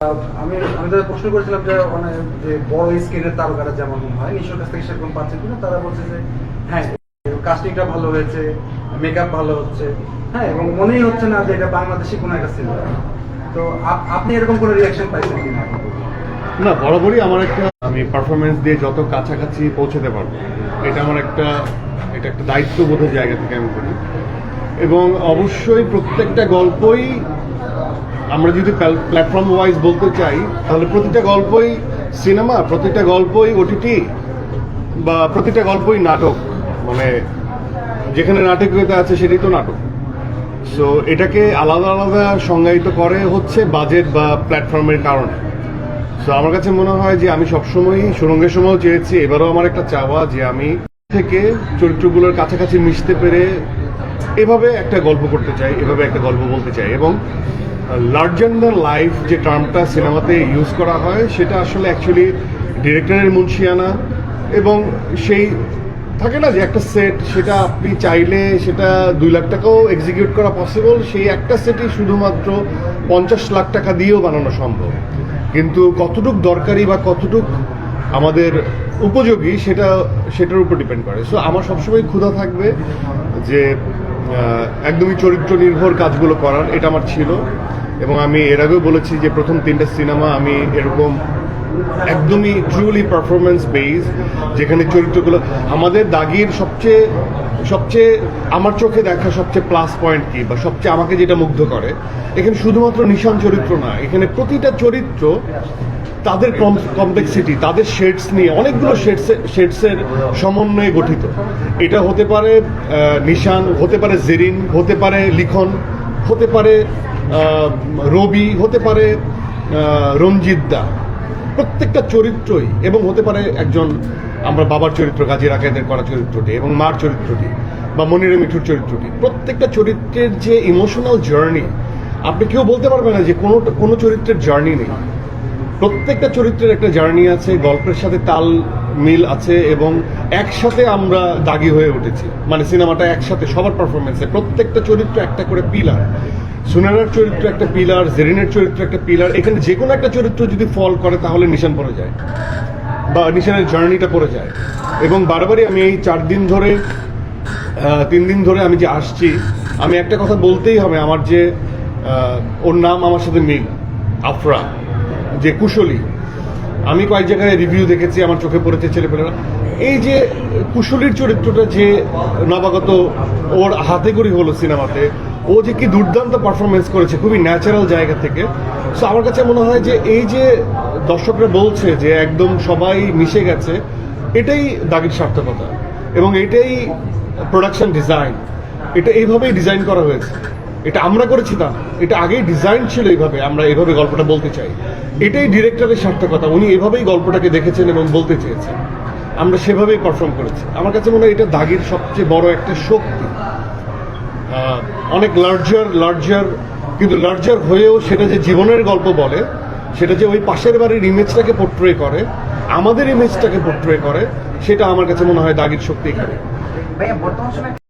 আমি আমি তাদের প্রশ্ন করেছিলাম যে মানে যে বড় স্ক্রিনের তারকারা যেমন হয় নিশ্চয় কাছ থেকে সেরকম পাচ্ছে কিনা, তারা বলছে যে হ্যাঁ কাস্টিংটা ভালো হয়েছে মেকআপ ভালো হচ্ছে। হ্যাঁ এবং মনেই হচ্ছে না যে এটা বাংলাদেশি কোনো একটা সিনেমা তো আপ- আপনি এরকম কোনো রিয়াকশন পাইছেন কিনা? না, বরাবরই আমার একটা আমি পারফরমেন্স দিয়ে যত কাছাকাছি পৌঁছাতে পারব, এটা আমার একটা এটা একটা দায়িত্ববোধের জায়গা থেকে আমি করি এবং অবশ্যই প্রত্যেকটা গল্পই আমরা যদি প্ল্যাটফর্ম ওয়াইজ বলতে চাই, তাহলে প্রতিটা গল্পই সিনেমা, প্রতিটা গল্পই ওটিটি বা প্রতিটা গল্পই নাটক। মানে যেখানে নাটকীয়তা আছে সেটাই তো নাটক। সো এটাকে আলাদা আলাদা সংজ্ঞায়িত করে হচ্ছে বাজেট বা প্ল্যাটফর্মের কারণে। সো আমার কাছে মনে হয় যে আমি সবসময়ই সুরঙ্গের সময়ও চেয়েছি, এবারও আমার একটা চাওয়া যে আমি থেকে চরিত্রগুলোর কাছাকাছি মিশতে পেরে এভাবে একটা গল্প করতে চাই, এভাবে একটা গল্প বলতে চাই। এবং লার্জার দ্যান লাইফ যে টার্মটা সিনেমাতে ইউজ করা হয়, সেটা আসলে অ্যাকচুয়ালি ডিরেক্টরের মুন্সিয়ানা এবং সেই থাকে না যে একটা সেট সেটা আপনি চাইলে সেটা দুই লাখ টাকাও এক্সিকিউট করা পসিবল সেই একটা সেটই শুধুমাত্র পঞ্চাশ লাখ টাকা দিয়েও বানানো সম্ভব। কিন্তু কতটুক দরকারি বা কতটুক আমাদের উপযোগী সেটা, সেটার উপর ডিপেন্ড করে। সো আমার সবসময় ক্ষুধা থাকবে যে একদমই চরিত্র নির্ভর কাজগুলো করার, এটা আমার ছিল। এবং আমি এর আগেও বলেছি যে প্রথম তিনটা সিনেমা আমি এরকম একদমই ট্রুলি পারফরমেন্স বেস যেখানে চরিত্রগুলো, আমাদের দাগির সবচেয়ে সবচেয়ে আমার চোখে দেখা সবচেয়ে প্লাস পয়েন্ট কি বা সবচেয়ে আমাকে যেটা মুগ্ধ করে, এখানে শুধুমাত্র নিশান চরিত্র না, এখানে প্রতিটা চরিত্র তাদের কমপ্লেক্সিটি তাদের শেডস নিয়ে, অনেকগুলো শেডস শেডসের সমন্বয়ে গঠিত। এটা হতে পারে নিশান, হতে পারে জেরিন, হতে পারে লিখন, হতে পারে রবি, হতে পারে রঞ্জিত দা। প্রত্যেকটা চরিত্রই, এবং হতে পারে একজন, আমরা বাবার চরিত্র, কাজী রাকায়দের করা চরিত্রটি, এবং মার চরিত্রটি, বা মনিরে মিঠুর চরিত্রটি। প্রত্যেকটা চরিত্রের যে ইমোশনাল জার্নি আপনি কেউ বলতে পারবেন না যে কোনো কোনো চরিত্রের জার্নি নেই। প্রত্যেকটা চরিত্রের একটা জার্নি আছে, গল্পের সাথে তাল মিল আছে এবং একসাথে আমরা দাগি হয়ে উঠেছি। মানে সিনেমাটা একসাথে, সবার পারফরমেন্সে প্রত্যেকটা চরিত্র একটা করে পিলার সুনানার চরিত্র একটা পিলার জেরিনের চরিত্র একটা পিলার এখানে যে কোনো একটা চরিত্র যদি ফল করে, তাহলে নিশান পড়ে যায়। বা নিশানের জার্নিটা পড়ে যায়। এবং বারবারই আমি এই চার দিন ধরে তিন দিন ধরে আমি যে আসছি, আমি একটা কথা বলতেই হবে, আমার যে ওর নাম আমার সাথে মিল আফরা যে কুশলী, আমি কয়েক জায়গায় রিভিউ দেখেছি, আমার চোখে পড়েছে ছেলেপেলেরা। এই যে কুশলীর চরিত্রটা যে নবাগত ওর হাতে করি হলো সিনেমাতে, ও যে কি দুর্দান্ত পারফরমেন্স করেছে, খুবই ন্যাচারাল জায়গা থেকে। সো আমার কাছে মনে হয় যে এই যে দর্শকরা বলছে যে একদম সবাই মিশে গেছে, এটাই দাগির সার্থকতা এবং এটাই প্রোডাকশন ডিজাইন এটা এইভাবেই ডিজাইন করা হয়েছে। এটা আমরা করেছি না। এটা আগেই ডিজাইন ছিল এইভাবে, আমরা এইভাবে গল্পটা বলতে চাই। এটাই ডিরেক্টরের সার্থকতা, উনি এভাবেই গল্পটাকে দেখেছেন এবং বলতে চেয়েছেন। আমরা সেভাবেই পারফর্ম করেছি। আমার কাছে মনে হয় এটা দাগির সবচেয়ে বড় একটা শক্তি। অনেক লার্জার লার্জার কিন্তু লার্জার হয়েও সেটা যে জীবনের গল্প বলে, সেটা যে ওই পাশের বাড়ির ইমেজটাকে পোট্রে করে, আমাদের ইমেজটাকে পোট্রে করে, সেটা আমার কাছে মনে হয় দাগির শক্তি এখানে।